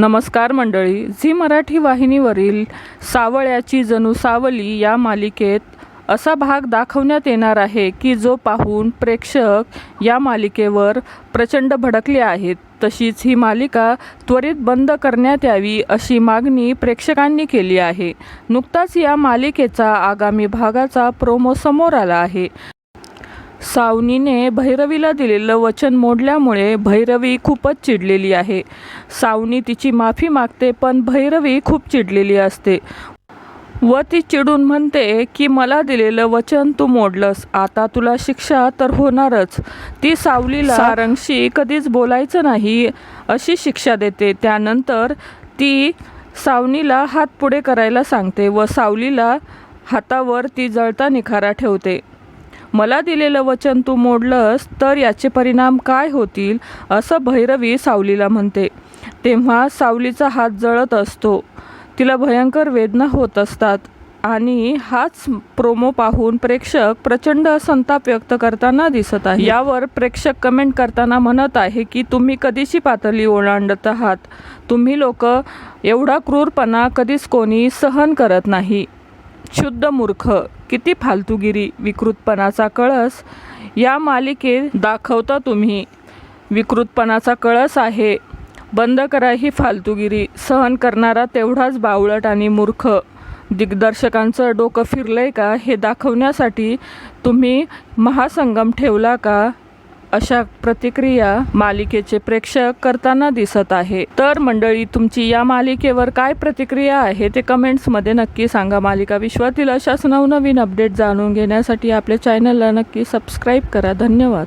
नमस्कार मंडळी. झी मराठी वाहिनीवरील सावळ्याची जणू सावली या मालिकेत असा भाग दाखवण्यात येणार आहे की जो पाहून प्रेक्षक या मालिकेवर प्रचंड भडकले आहेत. तशीच ही मालिका त्वरित बंद करण्यात यावी अशी मागणी प्रेक्षकांनी केली आहे. नुकताच या मालिकेचा आगामी भागाचा प्रोमो समोर आला आहे. सावनीने भैरवीला दिलेलं वचन मोडल्यामुळे भैरवी खूपच चिडलेली आहे. सावनी तिची माफी मागते पण भैरवी खूप चिडलेली असते. व ती चिडून म्हणते की मला दिलेलं वचन तू मोडलंस आता तुला शिक्षा तर होणारच. ती सावलीला सारंगशी कधीच बोलायचं नाही अशी शिक्षा देते. त्यानंतर ती सावनीला हात पुढे करायला सांगते व सावलीला हातावर ती जळता निखारा ठेवते. मला दिलेलं वचन तू मोडलंस तर याचे परिणाम काय होतील? असं भैरवी सावलीला म्हणते. तेव्हा सावलीचा हात जळत असतो. तिला भयंकर वेदना होत असतात. आणि हाच प्रोमो पाहून प्रेक्षक प्रचंड संताप व्यक्त करताना दिसत आहे यावर प्रेक्षक कमेंट करताना म्हणत आहे की तुम्ही कधीची पातळी ओलांडत आहात? तुम्ही लोक एवढा क्रूरपणा कधीच कोणी सहन करत नाही. शुद्ध मूर्ख किती फालतूगिरी विकृतपणाचा कळस या मालिकेत दाखवता तुम्ही. विकृतपणाचा कळस आहे. बंद करा ही फालतूगिरी सहन करणारा तेवढाच बावळट आणि मूर्ख. दिग्दर्शकांचं डोकं फिरलंय का हे दाखवण्यासाठी तुम्ही महासंगम ठेवला का? अशा प्रतिक्रिया मालिकेचे प्रेक्षक करताना दिसत आहे. तर मंडळी तुमची या मालिकेवर काय प्रतिक्रिया आहे ते कमेंट्समध्ये नक्की सांगा. मालिका विश्वातील अशाच नवनवीन अपडेट जाणून घेण्यासाठी आपल्या चॅनलला नक्की सबस्क्राईब करा. धन्यवाद.